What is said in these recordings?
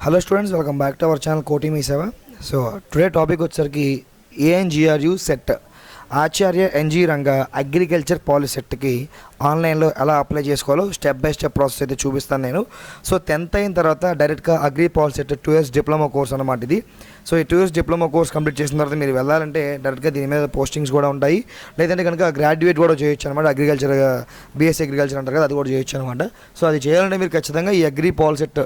Hello students welcome back to our channel Koti Mee Seva so today topic వచ్చేసరికి ANGRU CET Acharya NG Ranga agriculture polycet సెట్కి ఆన్లైన్లో ఎలా apply చేసుకోవాలో step by step process అయితే చూపిస్తాను నేను. So tenth అయిన తర్వాత డైరెక్ట్గా అగ్రి పాలసీ అంటే టూ ఇయర్స్ డిప్లొమా కోర్స్ అనమాట ఇది. సో ఈ two years diploma course complete చేసిన తర్వాత మీరు వెళ్ళాలంటే డైరెక్ట్గా దీని మీద పోస్టింగ్స్ కూడా ఉంటాయి. లేదంటే కనుక గ్రాడ్యుయేట్ కూడా చేయొచ్చు అనమాట అగ్రికల్చర్ బీఎస్సీ అగ్రికల్చర్ అంటారు కదా అది కూడా చేయొచ్చు అనమాట సో అది చేయాలంటే మీరు ఖచ్చితంగా ఈ అగ్రి పాలసెట్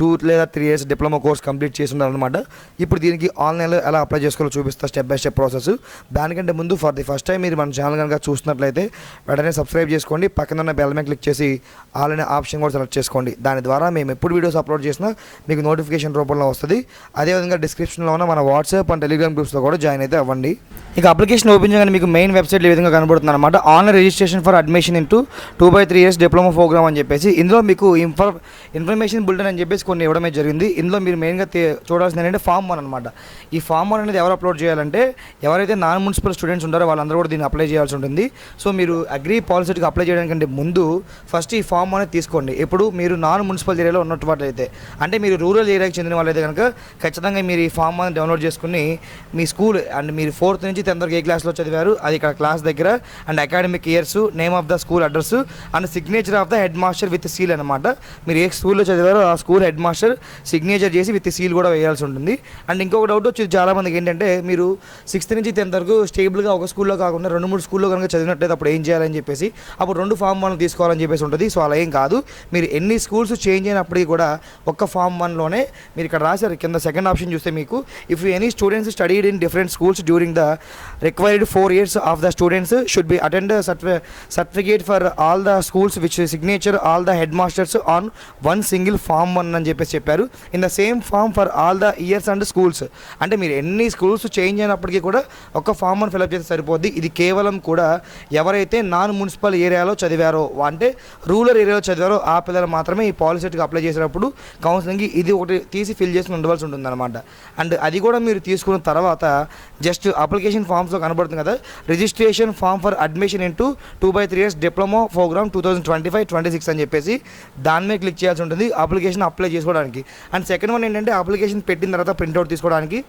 టూ లేదా three years diploma course complete చేసి ఉన్నారనమాట ఇప్పుడు దీనికి ఆన్లైన్లో ఎలా అప్లై చేసుకోవాలో చూపిస్తా స్టెప్ బై స్టెప్ ప్రాసెస్. దానికంటే ముందు ఫర్ ది ఫస్ట్ టైం మీరు మన ఛానల్ కనుక చూస్తున్నట్లయితే వెంటనే సబ్స్క్రైబ్ చేసుకోండి. పక్కన ఉన్న బెల్ మీద క్లిక్ చేసి ఆల్ అనే ఆప్షన్ కూడా సెలెక్ట్ చేసుకోండి. దాని ద్వారా మేము ఎప్పుడు వీడియోస్ అప్లోడ్ చేసినా మీకు నోటిఫికేషన్ రూపంలో వస్తుంది. అదేవిధంగా డిస్క్రిప్షన్లో ఉన్న మన వాట్సాప్ అండ్ టెలిగ్రామ్ గ్రూప్స్లో కూడా జాయిన్ అయితే అవ్వండి. ఇక అప్లికేషన్ ఓపెన్ చేయగానే మీకు మెయిన్ వెబ్సైట్ ఈ విధంగా కనబడుతుంది అనమాట online registration for admission into two by three years diploma program అని చెప్పేసి ఇందులో మీకు ఇన్ఫర్ ఇన్ఫర్మేషన్ బులెటిన్ అని చెప్పేసి కొన్ని ఇవ్వడమే జరిగింది. ఇందులో మీరు మెయిన్గా చూడాల్సింది ఏంటంటే ఫామ్ వన్ అనమాట ఈ ఫామ్ వన్ అనేది ఎవరు అప్లోడ్ చేయాలంటే ఎవరైతే నాన్ మున్సిపల్ స్టూడెంట్స్ ఉంటారో వాళ్ళందరూ కూడా దీన్ని అప్లై చేయాల్సి ఉంటుంది. సో మీరు అగ్రి పాలసీకి అప్లై చేయడానికంటే ముందు ఫస్ట్ ఈ ఫామ్ అనేది తీసుకోండి. ఇప్పుడు మీరు నాన్ మున్సిపల్ ఏరియాలో ఉన్నట్టు అంటే మీరు రూరల్ ఏరియాకి చెందిన వాళ్ళైతే కనుక ఖచ్చితంగా మీరు ఈ ఫామ్ అనేది డౌన్లోడ్ చేసుకుని మీ స్కూల్ అండ్ మీరు ఫోర్త్ నుంచి టెన్త్ వరకు ఏ క్లాస్లో చదివారు అది ఇక్కడ క్లాస్ దగ్గర and academic years name of the school address and signature of the head master with seal అనమాట మీరు ఏ స్కూల్లో చదివారో ఆ స్కూల్ హెడ్ మాస్టర్ సిగ్నేచర్ చేసి విత్ సీల్ కూడా వేయాల్సి ఉంటుంది. అండ్ ఇంకొక డౌట్ వచ్చి చాలామందికి ఏంటంటే మీరు సిక్స్త్ నుంచి టెన్త్ వరకు స్టేబుల్గా ఒక స్కూల్లో కాకుండా రెండు మూడు స్కూల్లో కనుక చదివినట్లయితే అప్పుడు ఏం చేయాలని చెప్పేసి అప్పుడు రెండు ఫామ్ వన్ తీసుకోవాలని చెప్పేసి ఉంటుంది. సో అలా ఏం కాదు. మీరు ఎన్ని స్కూల్స్ చేంజ్ అయినప్పటికీ కూడా ఒక్క ఫామ్ వన్లోనే మీరు ఇక్కడ రాశారు. కింద సెకండ్ ఆప్షన్ చూస్తే మీకు if any students studied in different schools during the required four years of the students should be attend certificate for all the schools which signature all the head masters on one single form one అని చెప్పేసి చెప్పారు. In the same form for all the years and schools అంటే మీరు ఎన్ని schools change అయినప్పటికీ కూడా ఒక form one fill up చేస్తే సరిపోద్ది. ఇది కేవలం కూడా ఎవరైతే నాన్ మున్సిపల్ ఏరియాలో చదివారో అంటే రూరల్ ఏరియాలో చదివారో ఆ పిల్లలు మాత్రమే ఈ పాలసీకి అప్లై చేసినప్పుడు కౌన్సిలింగ్కి ఇది ఒకటి తీసి ఫిల్ చేసి ఉండవలసి ఉంటుంది అనమాట అండ్ అది కూడా మీరు తీసుకున్న తర్వాత జస్ట్ అప్లికేషన్ ఫామ్స్లో కనబడుతుంది కదా. Registration form for admission into two by three years diploma program two thousand twenty five twenty six అని చెప్పేసి దాని మీద క్లిక్ చేయాల్సి ఉంటుంది అప్లికేషన్ అప్లై చేసుకోవడానికి. అండ్ సెకండ్ వన్ ఏంటంటే అప్లికేషన్ పెట్టిన తర్వాత ప్రింట్అవుట్ తీసుకోవడానికి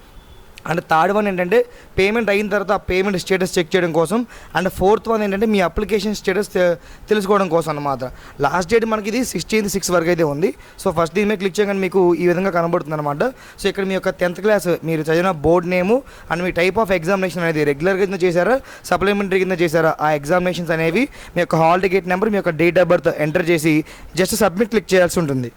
అండ్ థర్డ్ వన్ ఏంటంటే పేమెంట్ అయిన తర్వాత ఆ పేమెంట్ స్టేటస్ చెక్ చేయడం కోసం అండ్ ఫోర్త్ వన్ ఏంటంటే మీ అప్లికేషన్ స్టేటస్ తెలుసుకోవడం కోసం అన్నమాట. లాస్ట్ డేట్ మనకి ఇది సిక్స్టీన్త్ సిక్స్ వరకు అయితే ఉంది. సో ఫస్ట్ దీని మీద క్లిక్ చేయగానే మీకు ఈ విధంగా కనబడుతుంది అనమాట సో ఇక్కడ మీ యొక్క టెన్త్ క్లాస్ మీరు చదివిన బోర్డ్ నేము అండ్ మీ టైప్ ఆఫ్ ఎగ్జామినేషన్ అనేది రెగ్యులర్ కింద చేశారా సప్లిమెంటరీ కింద చేశారా ఆ ఎగ్జామినేషన్స్ అనేవి మీ యొక్క హాల్ టికెట్ నెంబర్ మీ యొక్క డేట్ ఆఫ్ బర్త్ ఎంటర్ చేసి జస్ట్ సబ్మిట్ క్లిక్ చేయాల్సి ఉంటుంది.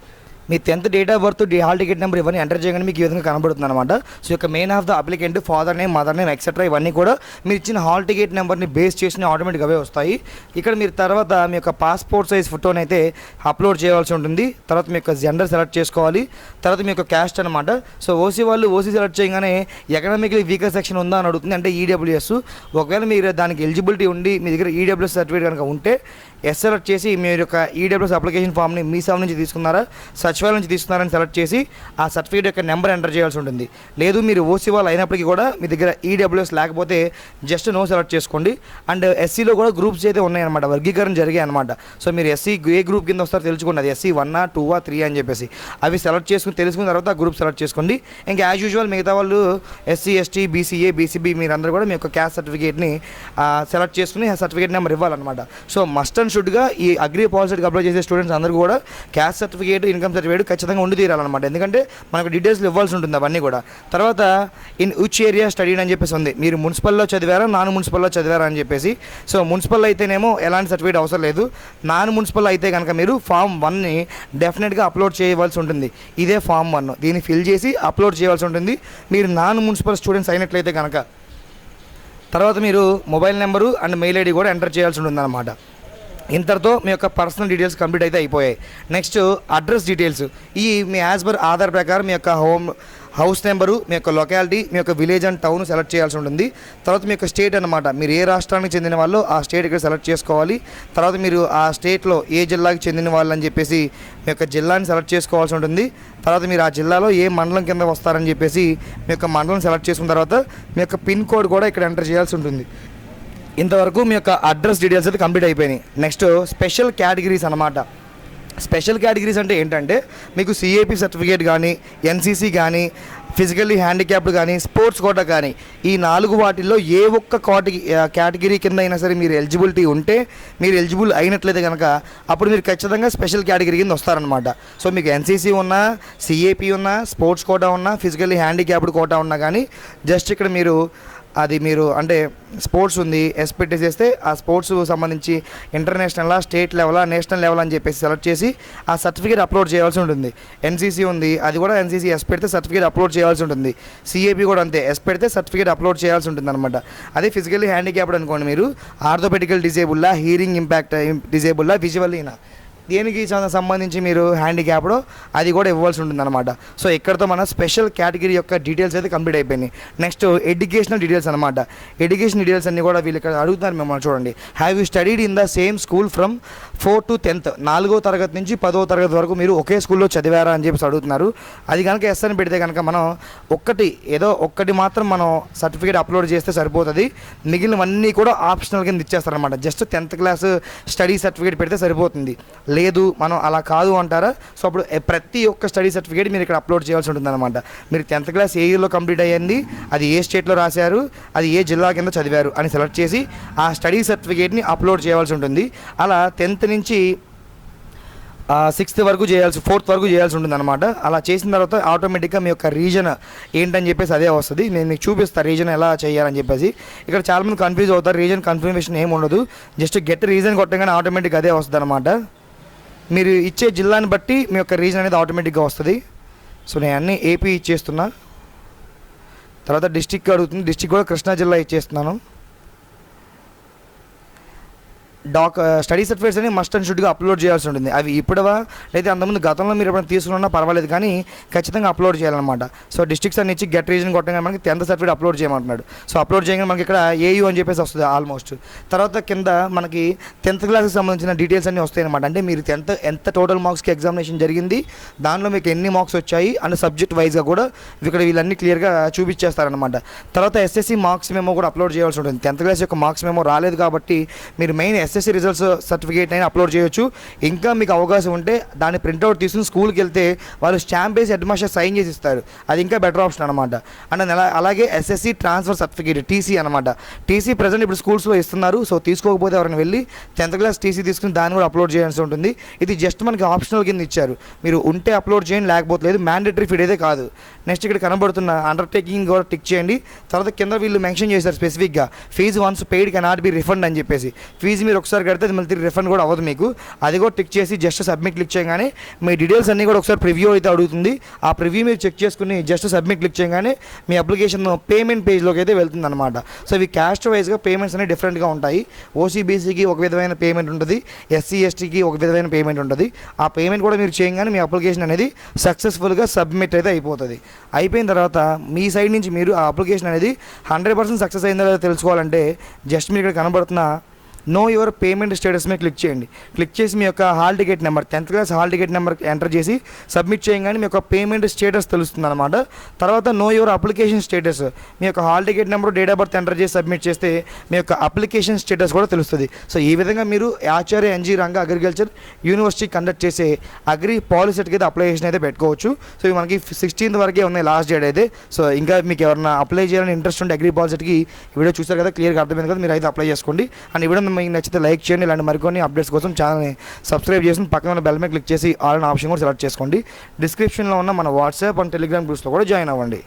మీ tenth date of birth hall ticket number ఇవన్నీ ఎంటర్ చేయగానే మీకు ఈ విధంగా కనబడుతుంది అనమాట సో యొక్క main of the applicant father name mother name etcetera ఇవన్నీ కూడా మీరు ఇచ్చిన హాల్ టికెట్ నెంబర్ని బేస్ చేసి ఆటోమేటిక్గా అవే వస్తాయి. ఇక్కడ మీరు తర్వాత మీ యొక్క పాస్పోర్ట్ సైజ్ ఫోటోని అయితే అప్లోడ్ చేయవలసి ఉంటుంది. తర్వాత మీ యొక్క జెండర్ సెలెక్ట్ చేసుకోవాలి. తర్వాత మీ యొక్క క్యాస్ట్ అనమాట సో ఓసీ వాళ్ళు ఓసీ సెలెక్ట్ చేయగానే ఎకనామికలీ వీకర్ సెక్షన్ ఉందా అని అడుగుతుంది. అంటే ఈడబ్ల్యూఎస్ ఒకవేళ మీరు దానికి ఎలిజిబిలిటీ ఉండి మీ దగ్గర ఈడబ్ల్యూఎస్ సర్టిఫికేట్ కనుక ఉంటే ఎస్ సెలెక్ట్ చేసి మీరు యొక్క ఈడబ్ల్యూఎస్ అప్లికేషన్ ఫామ్ని మీ సైడ్ నుంచి తీసుకున్నారా? సచివాలయం నుంచి తీసుకున్నారని సెలెక్ట్ చేసి ఆ సర్టిఫికేట్ యొక్క నెంబర్ ఎంటర్ చేయాల్సి ఉంటుంది. లేదు మీరు ఓసీ వాళ్ళు అయినప్పటికీ కూడా మీ దగ్గర ఈడబ్ల్యూఎస్ లేకపోతే జస్ట్ నో సెలెక్ట్ చేసుకోండి. అండ్ ఎస్సీలో కూడా గ్రూప్స్ అయితే ఉన్నాయన్నమాట వర్గీకరణ జరిగాయి అనమాట సో మీరు ఎస్సీ ఏ గ్రూప్ కింద వస్తారో తెలుసుకోండి అది ఎస్సీ వన్ టూ త్రీ అని చెప్పేసి. అవి సెలెక్ట్ చేసుకుని తెలుసుకున్న తర్వాత ఆ గ్రూప్ సెలెక్ట్ చేసుకోండి. ఇంకా యాజ్ యూజువల్ మిగతా వాళ్ళు ఎస్సీ ఎస్టీ బీసీఏ బీసీబీ మీరందరూ కూడా మీ యొక్క క్యాస్ట్ సర్టిఫికేట్ని సెలెక్ట్ చేసుకుని ఆ సర్టిఫికేట్ నెంబర్ ఇవ్వాలన్నమాట. సో మస్ట్ అండ్ షుడ్గా ఈ అగ్రి పాలసీకి అప్లై చేసే స్టూడెంట్స్ అందరూ కూడా క్యాస్ట్ సర్టిఫికేట్ ఇన్కమ్ సర్టిఫికేట్ ఖచ్చితంగా ఉండి తీరాలన్నమాట. ఎందుకంటే మనకు డీటెయిల్స్ ఇవ్వాల్సి ఉంటుంది అవన్నీ కూడా. తర్వాత ఇన్ ఉచ్ ఏరియా స్టడీ అని చెప్పేసి ఉంది. మీరు మున్సిపల్లో చదివారా నాన్ మున్సిపల్లో చదివారా అని చెప్పేసి. సో మున్సిపల్ అయితేనేమో ఎలాంటి సర్టిఫికేట్ అవసరం లేదు. నాన్ మున్సిపల్ అయితే కనుక మీరు ఫామ్ వన్ని డెఫినెట్గా అప్లోడ్ చేయవలసి ఉంటుంది. ఇదే ఫామ్ వన్. దీన్ని ఫిల్ చేసి అప్లోడ్ చేయవలసి ఉంటుంది. మీరు నాన్ మున్సిపల్ స్టూడెంట్స్ అయినట్లయితే కనుక తర్వాత మీరు mobile number and mail ID కూడా ఎంటర్ చేయాల్సి ఉంటుంది అనమాట ఇంతటితో మీ యొక్క పర్సనల్ డీటెయిల్స్ కంప్లీట్ అయితే అయిపోయాయి. Next address details. ఈ మీ యాజ్ పర్ ఆధార్ ప్రకారం మీ యొక్క హోమ్ హౌస్ నెంబరు మీ యొక్క లొకాలిటీ మీ యొక్క విలేజ్ అండ్ టౌన్ సెలెక్ట్ చేయాల్సి ఉంటుంది. తర్వాత మీ యొక్క స్టేట్ అనమాట మీరు ఏ రాష్ట్రానికి చెందిన వాళ్ళు ఆ స్టేట్ ఇక్కడ సెలెక్ట్ చేసుకోవాలి. తర్వాత మీరు ఆ స్టేట్లో ఏ జిల్లాకి చెందిన వాళ్ళు అని చెప్పేసి మీ యొక్క జిల్లాని సెలెక్ట్ చేసుకోవాల్సి ఉంటుంది. తర్వాత మీరు ఆ జిల్లాలో ఏ మండలం కింద వస్తారని చెప్పేసి మీ యొక్క మండలం సెలెక్ట్ చేసుకున్న తర్వాత మీ యొక్క పిన్ కోడ్ కూడా ఇక్కడ ఎంటర్ చేయాల్సి ఉంటుంది. ఇంతవరకు మీ యొక్క అడ్రస్ డీటెయిల్స్ అయితే కంప్లీట్ అయిపోయినాయి. నెక్స్ట్ స్పెషల్ కేటగిరీస్ అనమాట స్పెషల్ కేటగిరీస్ అంటే ఏంటంటే మీకు సిఏపి సర్టిఫికేట్ కానీ ఎన్సీసీ కానీ ఫిజికల్లీ హ్యాండిక్యాప్డ్ కానీ స్పోర్ట్స్ కోట కానీ ఈ నాలుగు వాటిల్లో ఏ ఒక్క కోటి కేటగిరీ కింద అయినా సరే మీరు ఎలిజిబిలిటీ ఉంటే మీరు ఎలిజిబుల్ అయినట్లయితే కనుక అప్పుడు మీరు ఖచ్చితంగా స్పెషల్ కేటగిరీ కింద వస్తారనమాట సో మీకు ఎన్సీసీ ఉన్నా సిఏపి ఉన్నా స్పోర్ట్స్ కోటా ఉన్నా ఫిజికల్లీ హ్యాండిక్యాప్డ్ కోటా ఉన్నా కానీ జస్ట్ ఇక్కడ మీరు అది మీరు అంటే స్పోర్ట్స్ ఉంది ఎస్ పెట్టేసేస్తే ఆ స్పోర్ట్స్ సంబంధించి ఇంటర్నేషనల్ స్టేట్ లెవెలా నేషనల్ లెవెల్ అని చెప్పేసి సెలెక్ట్ చేసి ఆ సర్టిఫికేట్ అప్లోడ్ చేయాల్సి ఉంటుంది. ఎన్సీసీ ఉంది అది కూడా ఎన్సీసీ ఎస్ పెడితే సర్టిఫికేట్ అప్లోడ్ చేయాల్సి ఉంటుంది. సిఏపి కూడా అంతే ఎస్ పెడితే సర్టిఫికేట్ అప్లోడ్ చేయాల్సి ఉంటుంది అనమాట అదే ఫిజికల్లీ హ్యాండిక్యాప్డ్ అనుకోండి మీరు ఆర్థోపెటికల్ డిజేబుల్లా హీరింగ్ ఇంపాక్ట్ డిజేబుల్లా విజువల్లీనా దేనికి సంబంధించి మీరు హ్యాండిక్యాప్డ్ అది కూడా ఇవ్వాల్సి ఉంటుంది అనమాట సో ఇక్కడతో మన స్పెషల్ కేటగిరీ యొక్క డీటెయిల్స్ అయితే కంప్లీట్ అయిపోయినాయి నెక్స్ట్ ఎడ్యుకేషనల్ డీటెయిల్స్ అనమాట ఎడ్యుకేషన్ డీటెయిల్స్ అన్ని కూడా వీళ్ళు ఇక్కడ అడుగుతున్నారు మిమ్మల్ని చూడండి. Have you studied in the same school from four to tenth నాలుగో తరగతి నుంచి పదో తరగతి వరకు మీరు ఒకే స్కూల్లో చదివారా అని చెప్పేసి అడుగుతున్నారు. అది కనుక ఎస్ అని పెడితే కనుక మనం ఒక్కటి ఏదో ఒక్కటి మాత్రం మనం సర్టిఫికేట్ అప్లోడ్ చేస్తే సరిపోతుంది. మిగిలినవన్నీ కూడా ఆప్షనల్ కింద ఇచ్చేస్తారనమాట just tenth class study certificate పెడితే సరిపోతుంది. లేదు మనం అలా కాదు అంటారా? సో అప్పుడు ప్రతి ఒక్క స్టడీ సర్టిఫికేట్ మీరు ఇక్కడ అప్లోడ్ చేయాల్సి ఉంటుంది అనమాట మీరు టెన్త్ క్లాస్ ఏ ఇయర్లో కంప్లీట్ అయ్యింది అది ఏ స్టేట్లో రాశారు అది ఏ జిల్లా కింద చదివారు అని సెలెక్ట్ చేసి ఆ స్టడీ సర్టిఫికేట్ని అప్లోడ్ చేయాల్సి ఉంటుంది. అలా టెన్త్ నుంచి సిక్స్త్ వరకు చేయాల్సి ఫోర్త్ వరకు చేయాల్సి ఉంటుంది అనమాట అలా చేసిన తర్వాత ఆటోమేటిక్గా మీ యొక్క రీజన్ ఏంటని చెప్పేసి అదే వస్తుంది. నేను మీకు చూపిస్తాను రీజన్ ఎలా చేయాలని చెప్పేసి. ఇక్కడ చాలామంది కన్ఫ్యూజ్ అవుతారు. రీజన్ కన్ఫర్మేషన్ ఏమి ఉండదు. జస్ట్ గెట్ రీజన్ కొట్టగానే ఆటోమేటిక్ అదే వస్తుంది అనమాట మీరు ఇచ్చే జిల్లాని బట్టి మీ యొక్క రీజన్ అనేది ఆటోమేటిక్గా వస్తుంది. సో నేను అన్నీ ఏపీ ఇచ్చేస్తున్నా. తర్వాత డిస్టిక్ అడుగుతుంది. డిస్టిక్ కూడా కృష్ణా జిల్లా ఇచ్చేస్తున్నాను. డాక్ స్టడీ సర్టిఫికేట్స్ అనేవి మస్ట్ అండ్ షుడ్గా అప్లోడ్ చేయాల్సి ఉంటుంది. అవి ఇప్పుడవా లేదా అంతకుముందు గతంలో మీరు ఎప్పుడైనా తీసుకున్నా పర్వాలేదు కానీ ఖచ్చితంగా అప్లోడ్ చేయాలన్నమాట. సో డిస్ట్రిక్ట్స్ అన్ని ఇచ్చి గెట్ రీజన్ కొట్టగానే మనకి టెన్త్ సర్టిఫికేట్ అప్లోడ్ చేయమంటున్నాడు. సో అప్లోడ్ చేయగానే మనకి ఇక్కడ ఏయూ అని చెప్పేసి వస్తుంది ఆల్మోస్ట్ తర్వాత కింద మనకి టెన్త్ క్లాస్కి సంబంధించిన డీటెయిల్స్ అన్నీ వస్తాయి అనమాట అంటే మీరు టెన్త్ ఎంత టోటల్ మార్క్స్కి ఎగ్జామినేషన్ జరిగింది. దానిలో మీకు ఎన్ని మార్క్స్ వచ్చాయి? అండ్ సబ్జెక్ట్ వైజ్గా కూడా ఇక్కడ వీళ్ళన్నీ క్లియర్గా చూపించేస్తారనమాట తర్వాత ఎస్ఎస్సి మార్క్స్ మేము కూడా అప్లోడ్ చేయాల్సి ఉంటుంది. టెన్త్ క్లాస్ యొక్క మార్క్స్ మేము రాలేదు కాబట్టి మీరు మెయిన్ ఎస్ఎస్సి రిజల్ట్స్ సర్టిఫికేట్ అయినా అప్లోడ్ చేయొచ్చు. ఇంకా మీకు అవకాశం ఉంటే దాన్ని ప్రింట్అవుట్ తీసుకుని స్కూల్కి వెళ్తే వాళ్ళు స్టాంప్ వేసి హెడ్ మాస్టర్ సైన్ చేసి ఇస్తారు. అది ఇంకా బెటర్ ఆప్షన్ అనమాట అండ్ అలా అలాగే ఎస్ఎస్సి ట్రాన్స్ఫర్ సర్టిఫికేట్ టీసీ అనమాట టీసీ ప్రజెంట్ ఇప్పుడు స్కూల్స్లో ఇస్తున్నారు. సో తీసుకోకపోతే ఎవరైనా వెళ్ళి టెన్త్ క్లాస్ టీసీ తీసుకుని దాన్ని కూడా అప్లోడ్ చేయాల్సి ఉంటుంది. ఇది జస్ట్ మనకి ఆప్షనల్ కింద ఇచ్చారు. మీరు ఉంటే అప్లోడ్ చేయండి లేకపోతే లేదు మ్యాండేటరీ ఫీడ్ అయితే కాదు. నెక్స్ట్ ఇక్కడ కనబడుతున్న అండర్టేకింగ్ కూడా టిక్ చేయండి. తర్వాత కింద వీళ్ళు మెన్షన్ చేశారు స్పెసిఫిక్గా fee once paid cannot be refund అని చెప్పేసి. ఫీజు మీరు ఒకసారి కడితే అది మళ్ళీ రిఫండ్ కూడా అవ్వదు మీకు. అది కూడా టిక్ చేసి జస్ట్ సబ్మిట్ క్లిక్ చేయగానే మీ డీటెయిల్స్ అన్నీ కూడా ఒకసారి ప్రివ్యూ అయితే అడుగుతుంది. ఆ ప్రివ్యూ మీరు చెక్ చేసుకుని జస్ట్ సబ్మిట్ క్లిక్ చేయగానే మీ అప్లికేషన్ పేమెంట్ పేజ్లోకి అయితే వెళ్తుంది అనమాట సో ఇవి క్యాస్ట్ వైజ్గా పేమెంట్స్ అనేవి డిఫరెంట్గా ఉంటాయి. ఓసీబీసీకి ఒక విధమైన పేమెంట్ ఉంటుంది. ఎస్సీ ఎస్టీకి ఒక విధమైన పేమెంట్ ఉంటుంది. ఆ పేమెంట్ కూడా మీరు చేయగానే మీ అప్లికేషన్ అనేది సక్సెస్ఫుల్గా సబ్మిట్ అయితే అయిపోతుంది. అయిపోయిన తర్వాత మీ సైడ్ నుంచి మీరు ఆ అప్లికేషన్ అనేది హండ్రెడ్ పర్సెంట్ సక్సెస్ అయిందో లేదో తెలుసుకోవాలంటే జస్ట్ మీరు ఇక్కడ కనబడుతున్న నో యువర్ పేమెంట్ స్టేటస్ మీద క్లిక్ చేయండి. క్లిక్ చేసి మీ యొక్క hall ticket number tenth class hall ticket number enter చేసి సబ్మిట్ చేయగానే మీ యొక్క పేమెంట్ స్టేటస్ తెలుస్తుంది అనమాట తర్వాత నో యువర్ అప్లికేషన్ స్టేటస్ మీ యొక్క hall ticket number date of birth enter చేసి సబ్మిట్ చేస్తే మీ యొక్క అప్లికేషన్ స్టేటస్ కూడా తెలుస్తుంది. సో ఈ విధంగా మీరు Acharya NG Ranga agriculture university conduct చేసే అగ్రి పాలసీకి అయితే అప్లికేషన్ అయితే పెట్టుకోవచ్చు. సో ఇవి మనకి సిక్స్టీన్త్ వరకే ఉన్నాయి లాస్ట్ డేట్ అయితే. సో ఇంకా మీకు ఎవరైనా అప్లై చేయాలని ఇంట్రెస్ట్ ఉంటే అగ్రి పాలసీకి వీడియో చూసారు కదా క్లియర్గా అర్థమైంది కదా మీరు అయితే అప్లై చేసుకోండి. అండ్ ఇవ్వడం వీడియో మీకు నచ్చితే లైక్ చేయండి. ఇలాంటి మరికొన్ని అప్డేట్స్ కోసం ఛానల్ని సబ్స్క్రైబ్ చేసి పక్కన ఉన్న బెల్ మీద క్లిక్ చేసి ఆల్ ఆప్షన్ కూడా సెలెక్ట్ చేసుకోండి. డిస్క్రిప్షన్లో ఉన్న మన వాట్సాప్ అండ్ టెలిగ్రామ్ గ్రూప్స్లో కూడా జాయిన్ అవ్వండి.